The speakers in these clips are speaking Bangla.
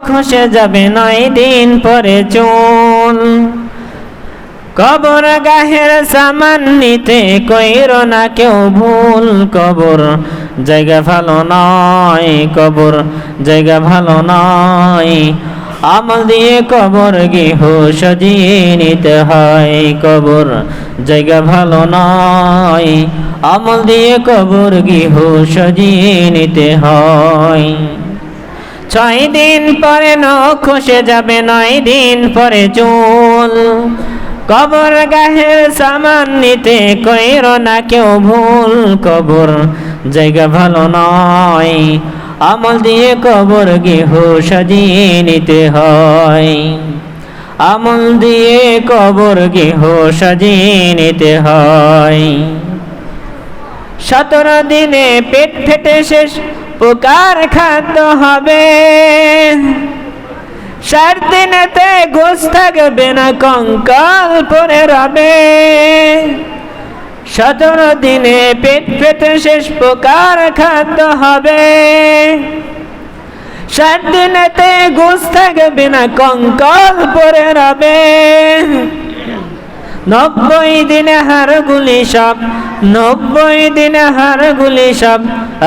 খসে যাবে নয় দিন পরে চুল কবর গাহের সামান নিতে কইর না কেউ ভুল। কবর জায়গা ভালো নয়, কবর জায়গা ভালো নয়। আমল দিয়ে কবর গেহ সাজিয়ে নিতে হয়। কবর জায়গা ভালো নয়, আমল দিয়ে কবর গেহ সাজিয়ে নিতে হয়। ছয় দিন পরে নখ খসে যাবে, নয় দিন পরে চুল। কবর গাহের সামান নিতে কইর না কেউ ভুল। কবর জায়গা ভালো নয়, আমল দিয়ে কবর গেহ সাজিয়ে নিতে হয়। আমল দিয়ে কবর গেহ সাজিয়ে নিতে হয়। সতেরো দিনে পেট ফেটে শেষ পোকার খাদ্য হবে। ষাট দিনেতে ঘুষ থাকবে না, কঙ্কাল পরে রবে। সতেরো দিনে পেট ফেটে শেষ পোকার খাদ্য হবে। ষাট দিনেতে ঘুষ থাকবে না, কঙ্কাল পরে রবে। নব্বই দিনে হারগুলি সব, নব্বই দিনে হারগুলি সব।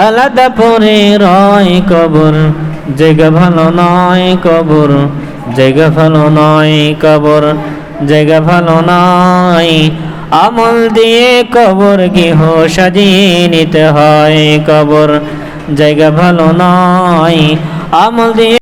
আলাদা পরে রয় কবর জায়গা ভালো নয় কবর জায়গা ভালো নয় কবর জায়গা ভালো নয়। আমল দিয়ে কবর গৃহ সাজিয়ে নিতে হয় কবর জায়গা ভালো নয়। আমল দিয়ে